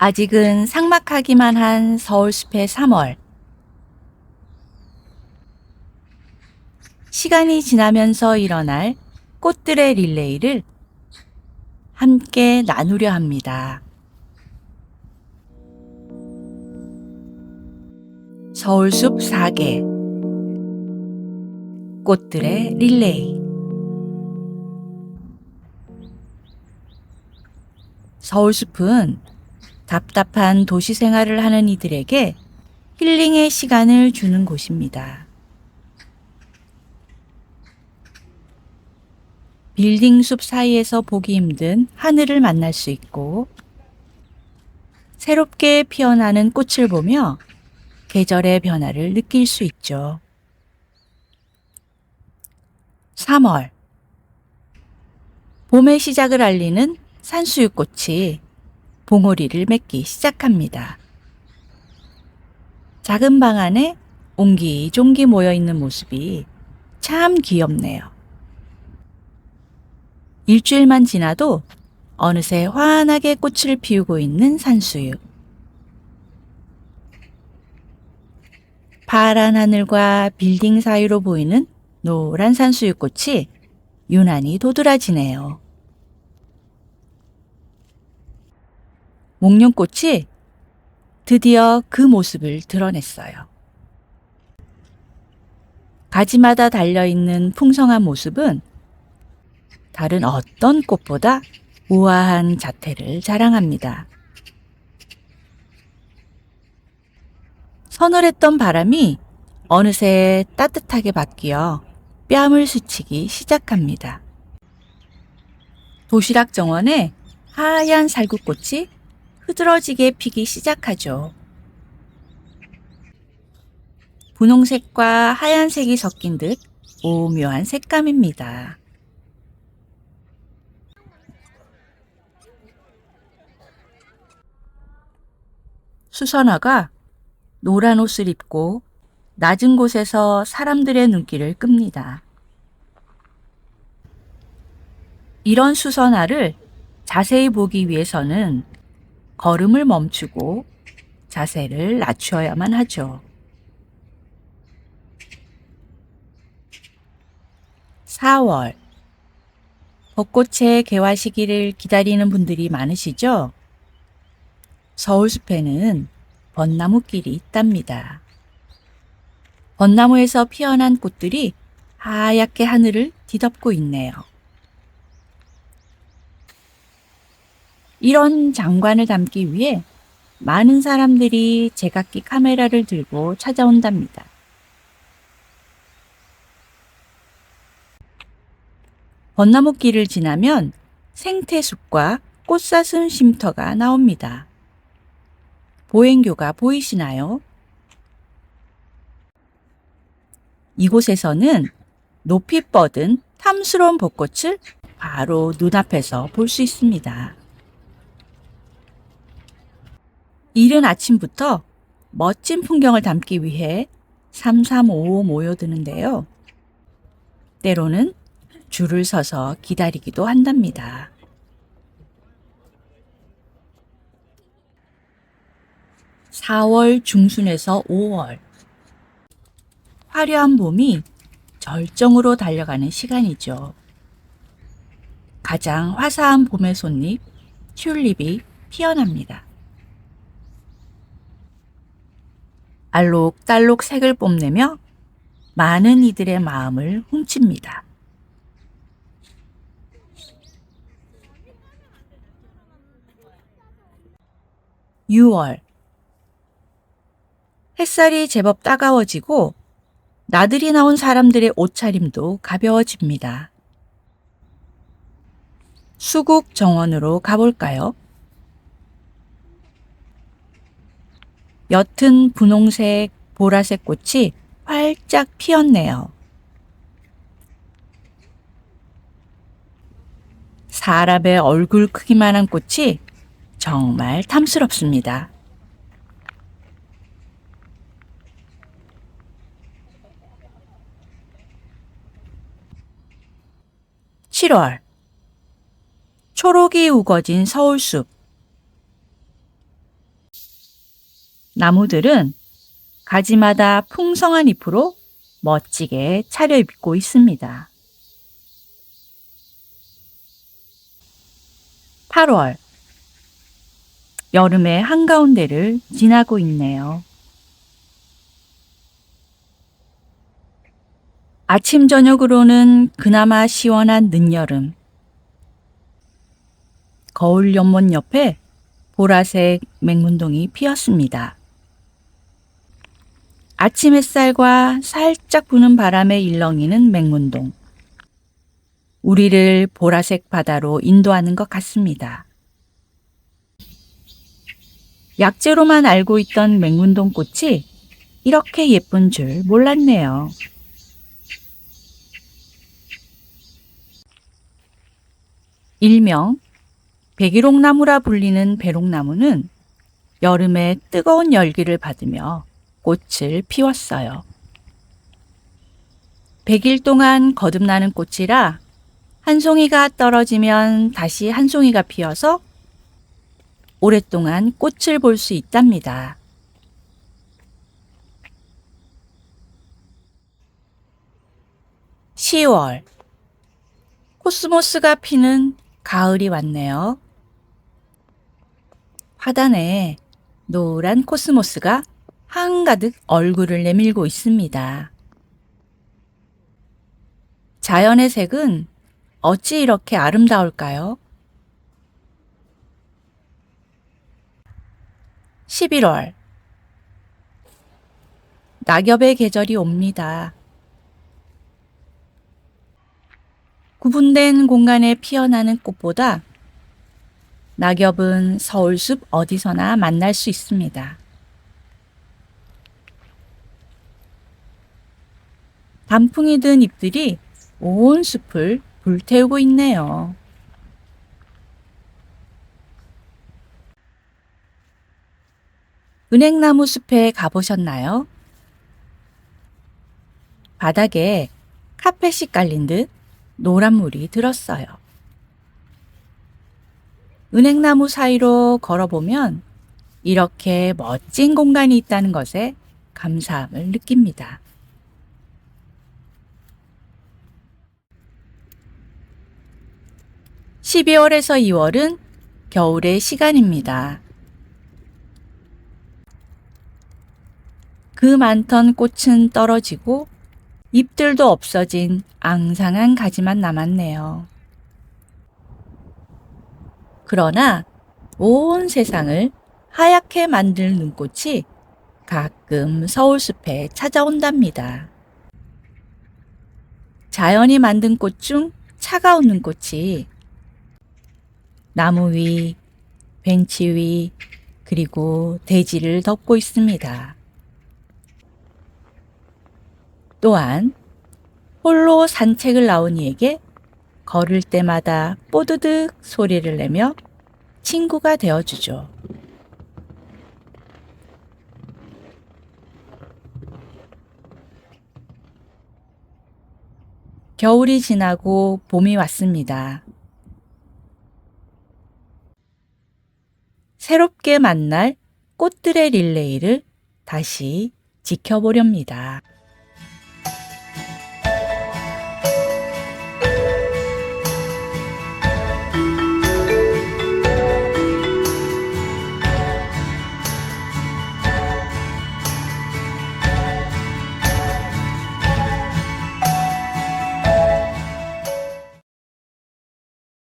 아직은 삭막하기만 한 서울숲의 3월. 시간이 지나면서 일어날 꽃들의 릴레이를 함께 나누려 합니다. 서울숲 4개 꽃들의 릴레이 서울숲은 답답한 도시 생활을 하는 이들에게 힐링의 시간을 주는 곳입니다. 빌딩 숲 사이에서 보기 힘든 하늘을 만날 수 있고, 새롭게 피어나는 꽃을 보며 계절의 변화를 느낄 수 있죠. 3월. 봄의 시작을 알리는 산수유꽃이 봉오리를 맺기 시작합니다. 작은 방 안에 옹기종기 모여 있는 모습이 참 귀엽네요. 일주일만 지나도 어느새 환하게 꽃을 피우고 있는 산수유. 파란 하늘과 빌딩 사이로 보이는 노란 산수유꽃이 유난히 도드라지네요. 목련꽃이 드디어 그 모습을 드러냈어요. 가지마다 달려있는 풍성한 모습은 다른 어떤 꽃보다 우아한 자태를 자랑합니다. 서늘했던 바람이 어느새 따뜻하게 바뀌어 뺨을 스치기 시작합니다. 도시락 정원에 하얀 살구꽃이 흐드러지게 피기 시작하죠. 분홍색과 하얀색이 섞인 듯 오묘한 색감입니다. 수선화가 노란 옷을 입고 낮은 곳에서 사람들의 눈길을 끕니다. 이런 수선화를 자세히 보기 위해서는 걸음을 멈추고 자세를 낮추어야만 하죠. 4월 벚꽃의 개화 시기를 기다리는 분들이 많으시죠? 서울숲에는 벚나무길이 있답니다. 벚나무에서 피어난 꽃들이 하얗게 하늘을 뒤덮고 있네요. 이런 장관을 담기 위해 많은 사람들이 제각기 카메라를 들고 찾아온답니다. 벚나무 길을 지나면 생태숲과 꽃사슴 쉼터가 나옵니다. 보행교가 보이시나요? 이곳에서는 높이 뻗은 탐스러운 벚꽃을 바로 눈앞에서 볼 수 있습니다. 이른 아침부터 멋진 풍경을 담기 위해 3355 모여드는데요. 때로는 줄을 서서 기다리기도 한답니다. (4월) 중순에서 (5월) 화려한 봄이 절정으로 달려가는 시간이죠. 가장 화사한 봄의 손잎 튤립이 피어납니다. 알록달록 색을 뽐내며 많은 이들의 마음을 훔칩니다. 6월 햇살이 제법 따가워지고 나들이 나온 사람들의 옷차림도 가벼워집니다. 수국 정원으로 가볼까요? 옅은 분홍색, 보라색 꽃이 활짝 피었네요. 사람의 얼굴 크기만한 꽃이 정말 탐스럽습니다. (7월) 초록이 우거진 서울숲 나무들은 가지마다 풍성한 잎으로 멋지게 차려입고 있습니다. 8월. 여름의 한가운데를 지나고 있네요. 아침, 저녁으로는 그나마 시원한 늦여름. 거울 연못 옆에 보라색 맹문동이 피었습니다. 아침 햇살과 살짝 부는 바람에 일렁이는 맹문동. 우리를 보라색 바다로 인도하는 것 같습니다. 약재로만 알고 있던 맹문동 꽃이 이렇게 예쁜 줄 몰랐네요. 일명 백일옥나무라 불리는 배롱나무는 여름에 뜨거운 열기를 받으며 꽃을 피웠어요. 100일 동안 거듭나는 꽃이라 한 송이가 떨어지면 다시 한 송이가 피어서 오랫동안 꽃을 볼 수 있답니다. (10월) 코스모스가 피는 가을이 왔네요. 화단에 노란 코스모스가 한가득 얼굴을 내밀고 있습니다. 자연의 색은 어찌 이렇게 아름다울까요? 11월 낙엽의 계절이 옵니다. 구분된 공간에 피어나는 꽃보다 낙엽은 서울숲 어디서나 만날 수 있습니다. 단풍이 든 잎들이 온 숲을 불태우고 있네요. 은행나무 숲에 가보셨나요? 바닥에 카펫이 깔린 듯 노란 물이 들었어요. 은행나무 사이로 걸어보면 이렇게 멋진 공간이 있다는 것에 감사함을 느낍니다. 12월에서 2월은 겨울의 시간입니다. 그 많던 꽃은 떨어지고 잎들도 없어진 앙상한 가지만 남았네요. 그러나 온 세상을 하얗게 만들 눈꽃이 가끔 서울숲에 찾아온답니다. 자연이 만든 꽃 중 차가운 눈꽃이 나무 위, 벤치 위, 그리고 대지를 덮고 있습니다. 또한 홀로 산책을 나온 이에게 걸을 때마다 뽀드득 소리를 내며 친구가 되어주죠. 겨울이 지나고 봄이 왔습니다. 새롭게 만날 꽃들의 릴레이를 다시 지켜보렵니다.